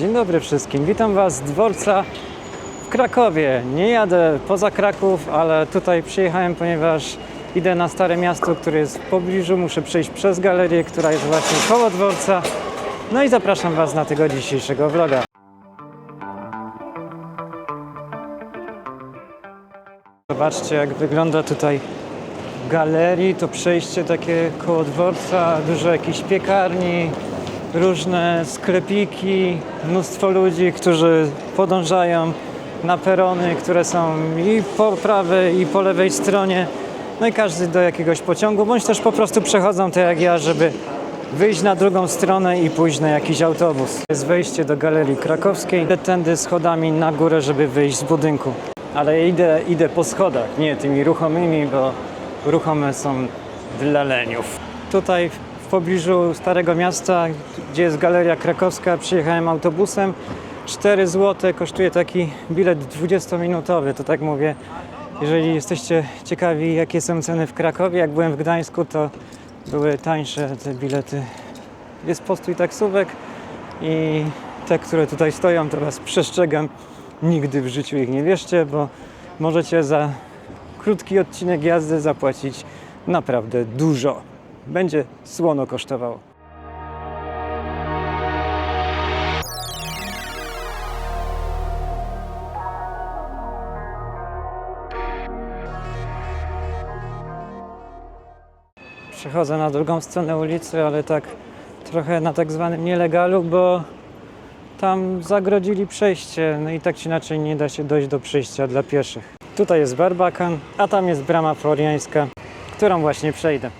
Dzień dobry wszystkim. Witam Was z dworca w Krakowie. Nie jadę poza Kraków, ale tutaj przyjechałem, ponieważ idę na Stare Miasto, które jest w pobliżu. Muszę przejść przez galerię, która jest właśnie koło dworca. No i zapraszam Was na tego dzisiejszego vloga. Zobaczcie, jak wygląda tutaj galerii. To przejście takie koło dworca, dużo jakichś piekarni, różne sklepiki, mnóstwo ludzi, którzy podążają na perony, które są i po prawej, i po lewej stronie. No i każdy do jakiegoś pociągu, bądź też po prostu przechodzą tak jak ja, żeby wyjść na drugą stronę i pójść na jakiś autobus. Jest wejście do Galerii Krakowskiej. Idę tędy schodami na górę, żeby wyjść z budynku. Ale idę, idę po schodach, nie tymi ruchomymi, bo ruchome są dla leniów. Tutaj pobliżu Starego Miasta, gdzie jest Galeria Krakowska, przyjechałem autobusem. 4 zł kosztuje taki bilet 20-minutowy, to tak mówię. Jeżeli jesteście ciekawi, jakie są ceny w Krakowie, jak byłem w Gdańsku, to były tańsze te bilety. Jest postój taksówek i te, które tutaj stoją, to Was przestrzegam, nigdy w życiu ich nie bierzcie, bo możecie za krótki odcinek jazdy zapłacić naprawdę dużo. Będzie słono kosztowało. Przechodzę na drugą stronę ulicy, ale tak trochę na tak zwanym nielegalu, bo tam zagrodzili przejście, no i tak czy inaczej nie da się dojść do przejścia dla pieszych. Tutaj jest Barbakan, a tam jest brama floriańska, którą właśnie przejdę.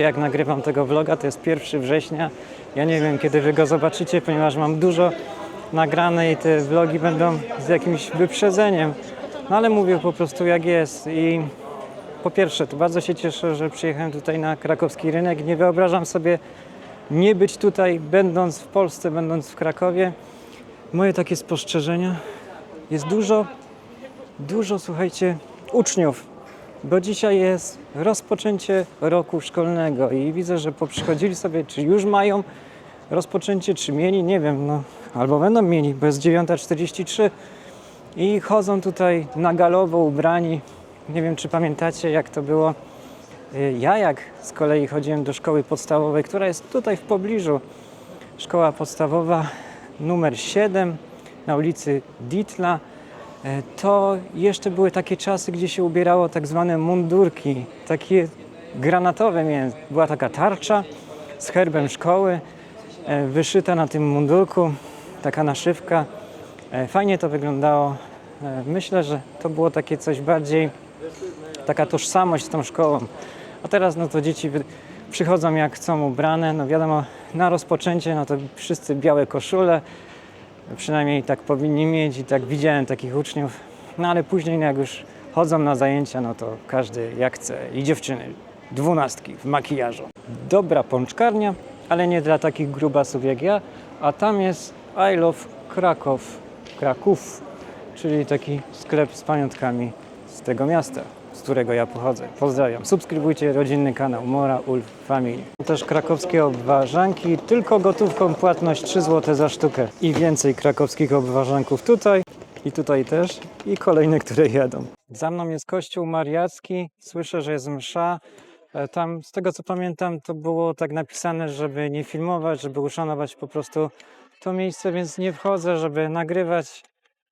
Jak nagrywam tego vloga, to jest 1 września. Ja nie wiem kiedy wy go zobaczycie, ponieważ mam dużo nagrane i te vlogi będą z jakimś wyprzedzeniem. No ale mówię po prostu jak jest i po pierwsze, to bardzo się cieszę, że przyjechałem tutaj na krakowski rynek. Nie wyobrażam sobie nie być tutaj, będąc w Polsce, będąc w Krakowie. Moje takie spostrzeżenia. Jest dużo, dużo, słuchajcie, uczniów, bo dzisiaj jest rozpoczęcie roku szkolnego i widzę, że poprzychodzili sobie, czy już mają rozpoczęcie, czy mieli, nie wiem, no, albo będą mieli, bo jest 9.43 i chodzą tutaj na galowo ubrani. Nie wiem, czy pamiętacie, jak to było. Y, Ja, jak z kolei chodziłem do szkoły podstawowej, która jest tutaj w pobliżu, szkoła podstawowa numer 7 na ulicy Ditla, to jeszcze były takie czasy, gdzie się ubierało tak zwane mundurki, takie granatowe. Była taka tarcza z herbem szkoły, e, wyszyta na tym mundurku, taka naszywka. E, Fajnie to wyglądało. E, Myślę, że to było takie coś bardziej, taka tożsamość z tą szkołą. A teraz no to dzieci przychodzą jak chcą ubrane, no wiadomo, na rozpoczęcie no to wszyscy białe koszule, przynajmniej tak powinni mieć i tak widziałem takich uczniów. No ale później jak już chodzą na zajęcia, no to każdy jak chce i dziewczyny, dwunastki w makijażu. Dobra pączkarnia, ale nie dla takich grubasów jak ja, a tam jest I Love Kraków, Kraków, czyli taki sklep z pamiątkami z tego miasta, z którego ja pochodzę. Pozdrawiam. Subskrybujcie rodzinny kanał Mora Ulf Family. Też krakowskie obwarzanki, tylko gotówką płatność 3 zł za sztukę. I więcej krakowskich obwarzanków tutaj i tutaj też i kolejne, które jadą. Za mną jest kościół mariacki, słyszę, że jest msza. E, Tam, z tego co pamiętam, to było tak napisane, żeby nie filmować, żeby uszanować po prostu to miejsce, więc nie wchodzę, żeby nagrywać.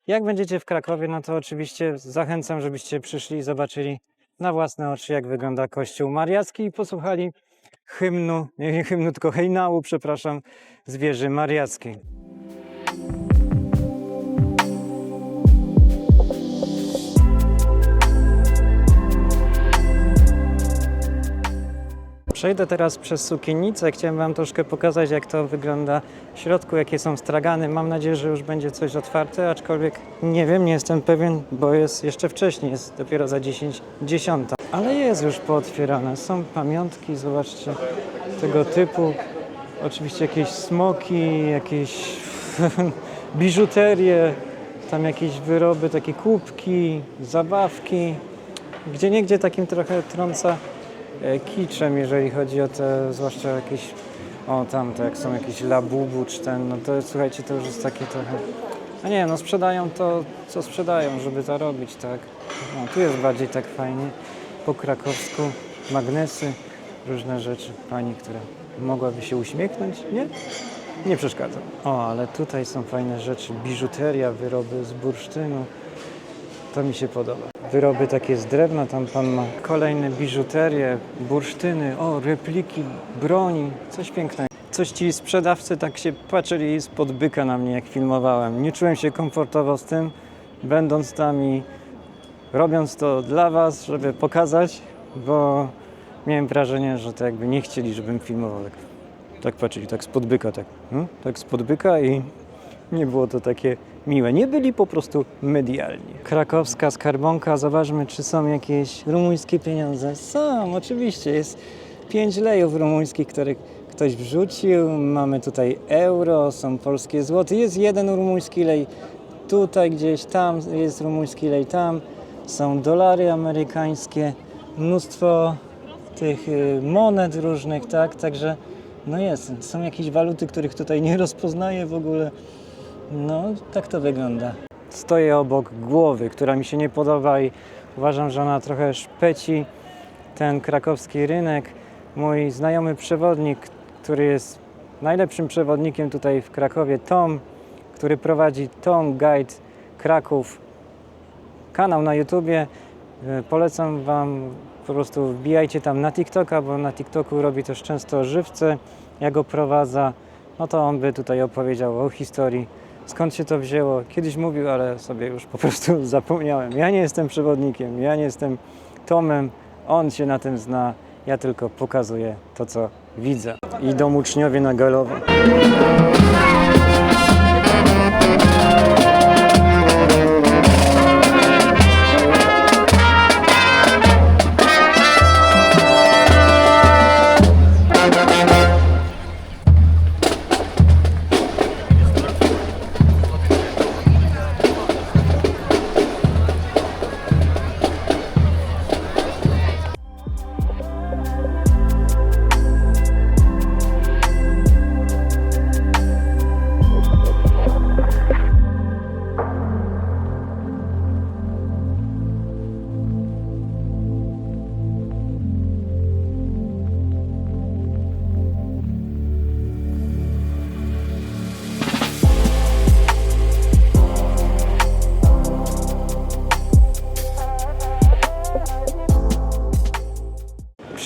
Jak będziecie w Krakowie, no to oczywiście zachęcam, żebyście przyszli i zobaczyli na własne oczy, jak wygląda kościół mariacki i posłuchali hymnu, nie hymnu, tylko hejnału, przepraszam, z wieży mariackiej. Przejdę teraz przez sukiennicę. Chciałem Wam troszkę pokazać, jak to wygląda w środku, jakie są stragany. Mam nadzieję, że już będzie coś otwarte, aczkolwiek nie wiem, nie jestem pewien, bo jest jeszcze wcześniej, jest dopiero za 10, 10. Ale jest już pootwierane. Są pamiątki, zobaczcie, tego typu. Oczywiście jakieś smoki, jakieś biżuterię. tam jakieś wyroby, takie kubki, zabawki. Gdzie niegdzie takim trochę trąca kiczem, jeżeli chodzi o te, zwłaszcza jakieś, o tam, to jak są jakieś labubu czy ten, no to słuchajcie, to już jest takie trochę, a nie, no sprzedają to, co sprzedają, żeby zarobić, tak. No, tu jest bardziej tak fajnie, po krakowsku, magnesy, różne rzeczy. Pani, która mogłaby się uśmiechnąć, nie? Nie przeszkadza. O, ale tutaj są fajne rzeczy, biżuteria, wyroby z bursztynu. To mi się podoba. Wyroby takie z drewna, tam pan ma kolejne biżuterie, bursztyny, o, repliki broni, coś pięknego. Coś ci sprzedawcy tak się patrzyli spod byka na mnie, jak filmowałem. Nie czułem się komfortowo z tym, będąc tam i robiąc to dla was, żeby pokazać, bo miałem wrażenie, że to jakby nie chcieli, żebym filmował. Tak, tak patrzyli, tak spod byka, tak, hmm? tak spod byka i nie było to takie miłe. Nie byli po prostu medialni. Krakowska skarbonka, zobaczmy, czy są jakieś rumuńskie pieniądze. Są, oczywiście, jest pięć lejów rumuńskich, które ktoś wrzucił. Mamy tutaj euro, są polskie złoty. Jest jeden rumuński lej tutaj gdzieś, tam jest rumuński lej, tam są dolary amerykańskie, mnóstwo tych y, monet różnych, tak, także no jest, są jakieś waluty, których tutaj nie rozpoznaję w ogóle. No, tak to wygląda. Stoję obok głowy, która mi się nie podoba i uważam, że ona trochę szpeci ten krakowski rynek. Mój znajomy przewodnik, który jest najlepszym przewodnikiem tutaj w Krakowie, Tom, który prowadzi Tom Guide Kraków, kanał na YouTubie. E, Polecam Wam, po prostu wbijajcie tam na TikToka, bo na TikToku robi też często żywce, jak go prowadza. No to on by tutaj opowiedział o historii, skąd się to wzięło. Kiedyś mówił, ale sobie już po prostu zapomniałem. Ja nie jestem przewodnikiem, ja nie jestem Tomem, on się na tym zna. Ja tylko pokazuję to, co widzę. Idą uczniowie na galowo.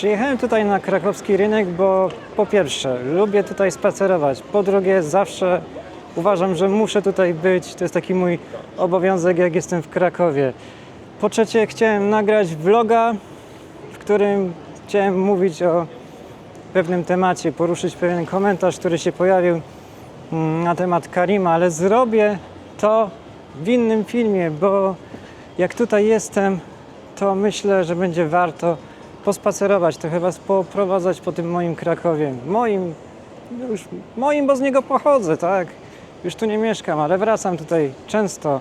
Przyjechałem tutaj na krakowski rynek, bo po pierwsze lubię tutaj spacerować, po drugie zawsze uważam, że muszę tutaj być, to jest taki mój obowiązek jak jestem w Krakowie. Po trzecie chciałem nagrać vloga, w którym chciałem mówić o pewnym temacie, poruszyć pewien komentarz, który się pojawił mm, na temat Karima, ale zrobię to w innym filmie, bo jak tutaj jestem, to myślę, że będzie warto pospacerować, trochę Was poprowadzać po tym moim Krakowie. Moim, już moim, bo z niego pochodzę, tak? Już tu nie mieszkam, ale wracam tutaj często,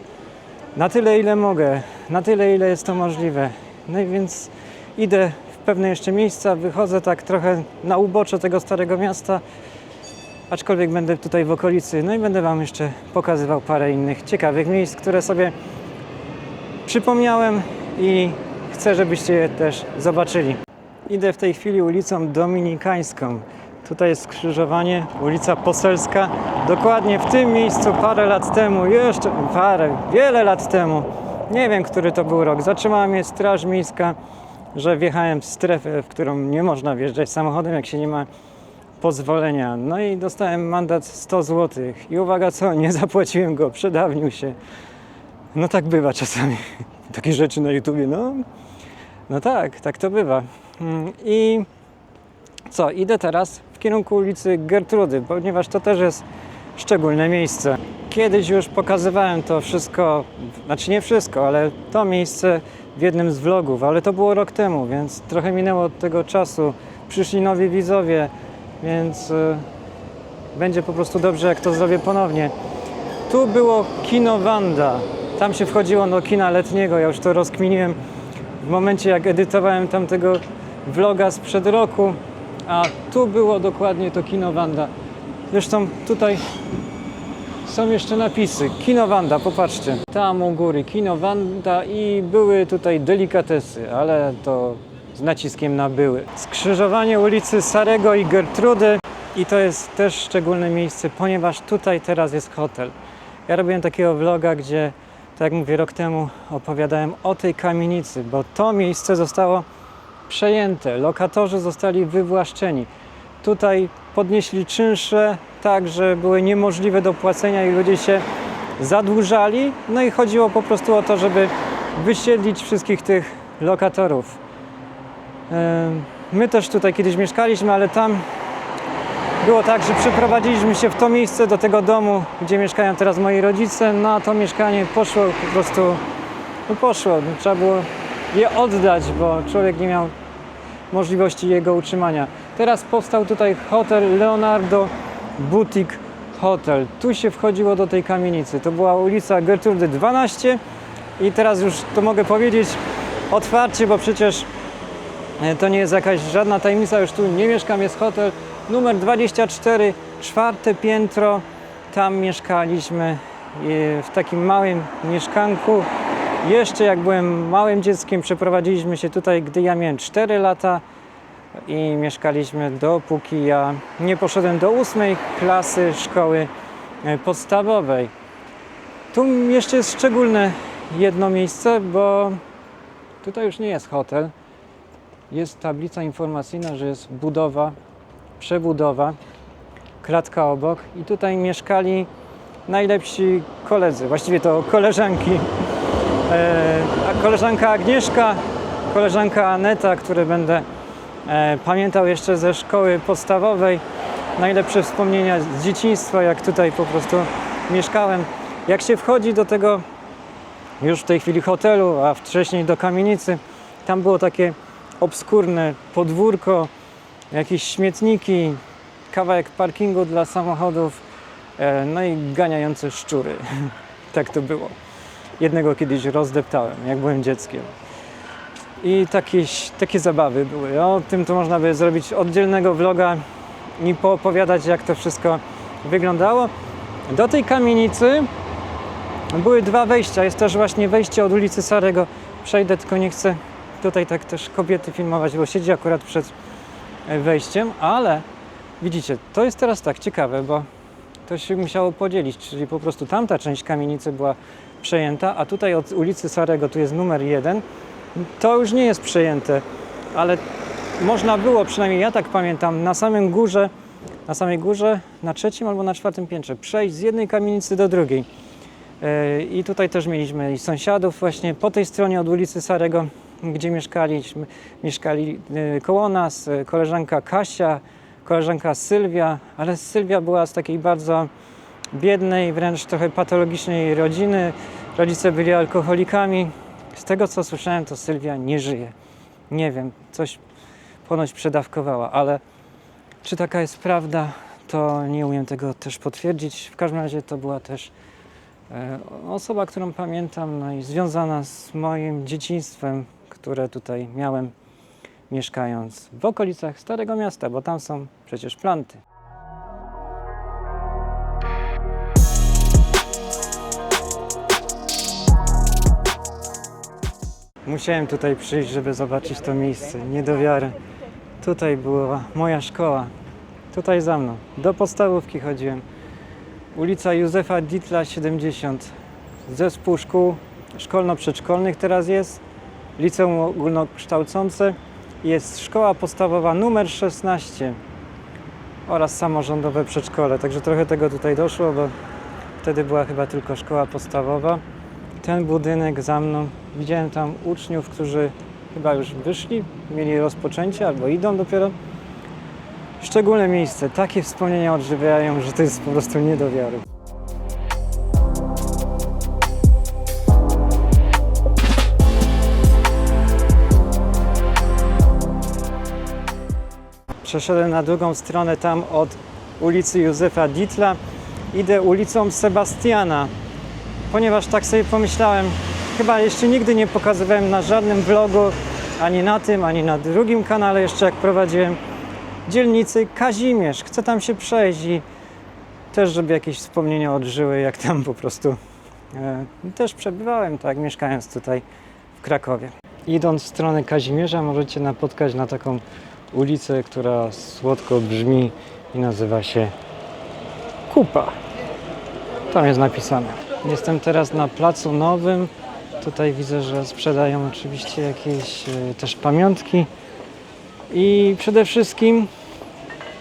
na tyle ile mogę, na tyle ile jest to możliwe. No i więc idę w pewne jeszcze miejsca, wychodzę tak trochę na ubocze tego starego miasta, aczkolwiek będę tutaj w okolicy, no i będę Wam jeszcze pokazywał parę innych ciekawych miejsc, które sobie przypomniałem i chcę, żebyście je też zobaczyli. Idę w tej chwili ulicą Dominikańską. Tutaj jest skrzyżowanie, ulica Poselska. Dokładnie w tym miejscu parę lat temu, jeszcze parę, wiele lat temu, nie wiem, który to był rok, zatrzymała mnie Straż Miejska, że wjechałem w strefę, w którą nie można wjeżdżać samochodem, jak się nie ma pozwolenia. No i dostałem mandat 100 zł. I uwaga co, nie zapłaciłem go, przedawnił się. No tak bywa czasami. Takie rzeczy na YouTubie, no. No tak, tak to bywa. Mm, I co, idę teraz w kierunku ulicy Gertrudy, ponieważ to też jest szczególne miejsce. Kiedyś już pokazywałem to wszystko, znaczy nie wszystko, ale to miejsce w jednym z vlogów, ale to było rok temu, więc trochę minęło od tego czasu. Przyszli nowi widzowie, więc y, będzie po prostu dobrze, jak to zrobię ponownie. tu było kino Wanda. Tam się wchodziło do kina letniego. Ja już to rozkminiłem w momencie, jak edytowałem tamtego vloga sprzed roku. A tu było dokładnie to kino Wanda. Zresztą tutaj są jeszcze napisy. Kino Wanda, popatrzcie. Tam u góry Kino Wanda i były tutaj delikatesy, ale to z naciskiem na były. Skrzyżowanie ulicy Sarego i Gertrudy i to jest też szczególne miejsce, ponieważ tutaj teraz jest hotel. Ja robiłem takiego vloga, gdzie, tak jak mówię, rok temu opowiadałem o tej kamienicy, bo to miejsce zostało przejęte. Lokatorzy zostali wywłaszczeni. Tutaj podnieśli czynsze tak, że były niemożliwe do płacenia i ludzie się zadłużali. No i chodziło po prostu o to, żeby wysiedlić wszystkich tych lokatorów. My też tutaj kiedyś mieszkaliśmy, ale tam było tak, że przeprowadziliśmy się w to miejsce do tego domu, gdzie mieszkają teraz moi rodzice. No a to mieszkanie poszło po prostu, no poszło. Trzeba było je oddać, bo człowiek nie miał możliwości jego utrzymania. Teraz powstał tutaj hotel Leonardo Boutique Hotel. Tu się wchodziło do tej kamienicy. To była ulica Gertrudy 12 i teraz już to mogę powiedzieć otwarcie, bo przecież e, to nie jest jakaś żadna tajemnica, już tu nie mieszkam, jest hotel numer 24, czwarte piętro. Tam mieszkaliśmy e, w takim małym mieszkanku. Jeszcze jak byłem małym dzieckiem, przeprowadziliśmy się tutaj, gdy ja miałem 4 lata i mieszkaliśmy dopóki ja nie poszedłem do ósmej klasy szkoły e, podstawowej. Tu jeszcze jest szczególne jedno miejsce, bo tutaj już nie jest hotel. Jest tablica informacyjna, że jest budowa, przebudowa, klatka obok i tutaj mieszkali najlepsi koledzy, właściwie to koleżanki. E, koleżanka Agnieszka, koleżanka Aneta, które będę e, pamiętał jeszcze ze szkoły podstawowej. Najlepsze wspomnienia z dzieciństwa, jak tutaj po prostu mieszkałem. Jak się wchodzi do tego już w tej chwili hotelu, a wcześniej do kamienicy, tam było takie obskurne podwórko, jakieś śmietniki, kawałek parkingu dla samochodów, e, no i ganiające szczury. tak to było. Jednego kiedyś rozdeptałem, jak byłem dzieckiem. I takie, takie zabawy były. O tym to można by zrobić oddzielnego vloga i poopowiadać, jak to wszystko wyglądało. Do tej kamienicy były dwa wejścia. Jest też właśnie wejście od ulicy Sarego. Przejdę, tylko nie chcę tutaj tak też kobiety filmować, bo siedzi akurat przed wejściem, ale widzicie, to jest teraz tak ciekawe, bo to się musiało podzielić, czyli po prostu tamta część kamienicy była przejęta, a tutaj od ulicy Sarego, tu jest numer jeden, to już nie jest przejęte, ale można było, przynajmniej ja tak pamiętam, na samym górze, na samej górze, na trzecim albo na czwartym piętrze, przejść z jednej kamienicy do drugiej. Yy, I tutaj też mieliśmy sąsiadów właśnie po tej stronie od ulicy Sarego, gdzie mieszkaliśmy, mieszkali yy, koło nas yy, koleżanka Kasia, koleżanka Sylwia, ale Sylwia była z takiej bardzo biednej, wręcz trochę patologicznej rodziny. Rodzice byli alkoholikami. Z tego co słyszałem, to Sylwia nie żyje. Nie wiem, coś ponoć przedawkowała, ale czy taka jest prawda, to nie umiem tego też potwierdzić. W każdym razie to była też e, osoba, którą pamiętam, no i związana z moim dzieciństwem, które tutaj miałem mieszkając w okolicach Starego Miasta, bo tam są przecież planty. Musiałem tutaj przyjść, żeby zobaczyć to miejsce. Nie do wiary. Tutaj była moja szkoła. Tutaj za mną. Do podstawówki chodziłem. Ulica Józefa Ditla 70. Zespół szkół szkolno-przedszkolnych teraz jest. Liceum ogólnokształcące. Jest szkoła podstawowa numer 16 oraz samorządowe przedszkole. Także trochę tego tutaj doszło, bo wtedy była chyba tylko szkoła podstawowa. Ten budynek za mną, widziałem tam uczniów, którzy chyba już wyszli, mieli rozpoczęcie albo idą dopiero. Szczególne miejsce, takie wspomnienia odżywiają, że to jest po prostu nie do wiary. Przeszedłem na drugą stronę tam od ulicy Józefa Ditla idę ulicą Sebastiana, ponieważ tak sobie pomyślałem, chyba jeszcze nigdy nie pokazywałem na żadnym vlogu, ani na tym, ani na drugim kanale jeszcze jak prowadziłem dzielnicy Kazimierz. Chcę tam się przejść i też, żeby jakieś wspomnienia odżyły, jak tam po prostu e, też przebywałem, tak, mieszkając tutaj w Krakowie. Idąc w stronę Kazimierza możecie napotkać na taką ulicę, która słodko brzmi i nazywa się Kupa. Tam jest napisane. Jestem teraz na Placu Nowym. Tutaj widzę, że sprzedają oczywiście jakieś e, też pamiątki. I przede wszystkim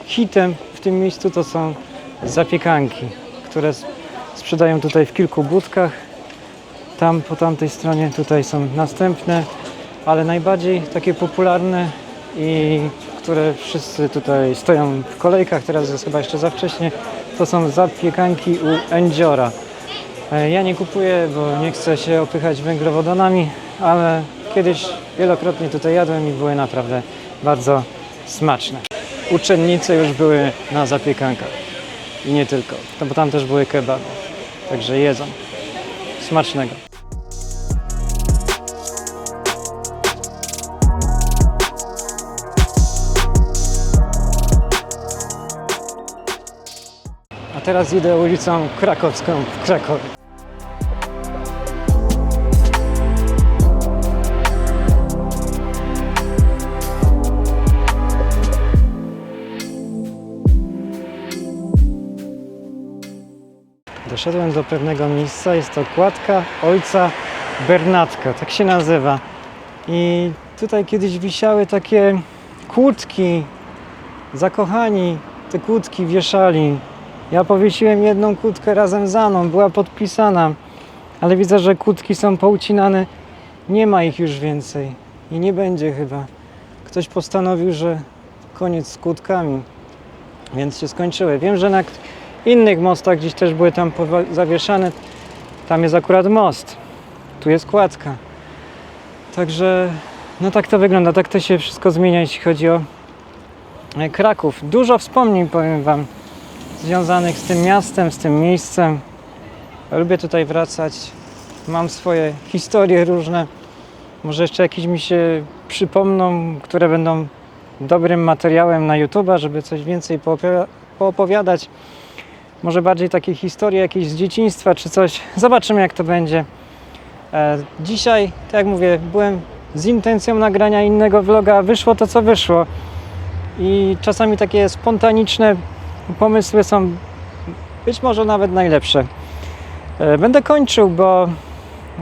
hitem w tym miejscu to są zapiekanki, które sprzedają tutaj w kilku budkach. Tam po tamtej stronie tutaj są następne, ale najbardziej takie popularne i które wszyscy tutaj stoją w kolejkach, teraz jest chyba jeszcze za wcześnie, to są zapiekanki u Endziora. E, Ja nie kupuję, bo nie chcę się opychać węglowodanami, ale kiedyś wielokrotnie tutaj jadłem i były naprawdę bardzo smaczne. Uczennice już były na zapiekankach i nie tylko, no bo tam też były kebaby, także jedzą. Smacznego. Teraz idę ulicą Krakowską w Krakowie. Doszedłem do pewnego miejsca, jest to kładka ojca Bernatka, tak się nazywa. I tutaj kiedyś wisiały takie kłódki, zakochani te kłódki wieszali. Ja powiesiłem jedną kłódkę razem z Aną, była podpisana, ale widzę, że kłódki są poucinane. Nie ma ich już więcej i nie będzie chyba. Ktoś postanowił, że koniec z kłódkami, więc się skończyły. Wiem, że na innych mostach gdzieś też były tam zawieszane. Tam jest akurat most, tu jest kładka. Także no tak to wygląda, tak to się wszystko zmienia, jeśli chodzi o e, Kraków. Dużo wspomnień, powiem Wam, związanych z tym miastem, z tym miejscem. Lubię tutaj wracać. Mam swoje historie różne. Może jeszcze jakieś mi się przypomną, które będą dobrym materiałem na YouTube'a, żeby coś więcej poopowia- poopowiadać. Może bardziej takie historie jakieś z dzieciństwa czy coś. Zobaczymy jak to będzie. E, dzisiaj, tak jak mówię, byłem z intencją nagrania innego vloga, wyszło to co wyszło. I czasami takie spontaniczne pomysły są być może nawet najlepsze. E, Będę kończył, bo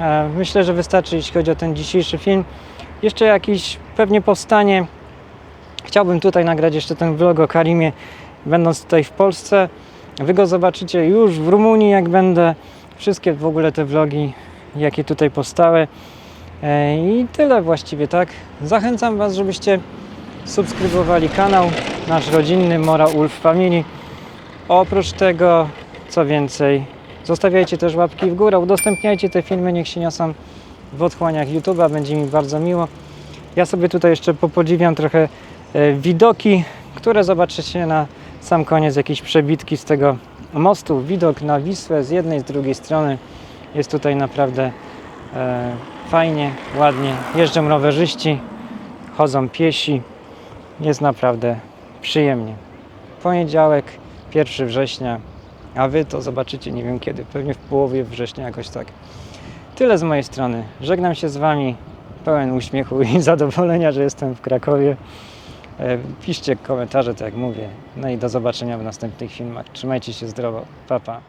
e, myślę, że wystarczy, jeśli chodzi o ten dzisiejszy film. Jeszcze jakiś pewnie powstanie. Chciałbym tutaj nagrać jeszcze ten vlog o Karimie, będąc tutaj w Polsce. Wy go zobaczycie już w Rumunii, jak będę. Wszystkie w ogóle te vlogi, jakie tutaj powstały. E, I tyle właściwie, tak? Zachęcam Was, żebyście subskrybowali kanał nasz rodzinny Mora Ulf Family. Oprócz tego, co więcej, zostawiajcie też łapki w górę, udostępniajcie te filmy, niech się niosą w otchłaniach YouTube'a, będzie mi bardzo miło. Ja sobie tutaj jeszcze popodziwiam trochę e, widoki, które zobaczycie na sam koniec, jakieś przebitki z tego mostu. Widok na Wisłę z jednej, z drugiej strony. Jest tutaj naprawdę e, fajnie, ładnie. Jeżdżą rowerzyści, chodzą piesi. Jest naprawdę przyjemnie. Poniedziałek, 1 września, a Wy to zobaczycie nie wiem kiedy, pewnie w połowie września jakoś tak. Tyle z mojej strony. Żegnam się z Wami pełen uśmiechu i zadowolenia, że jestem w Krakowie. E, Piszcie komentarze, tak jak mówię. No i do zobaczenia w następnych filmach. Trzymajcie się zdrowo. Pa, pa.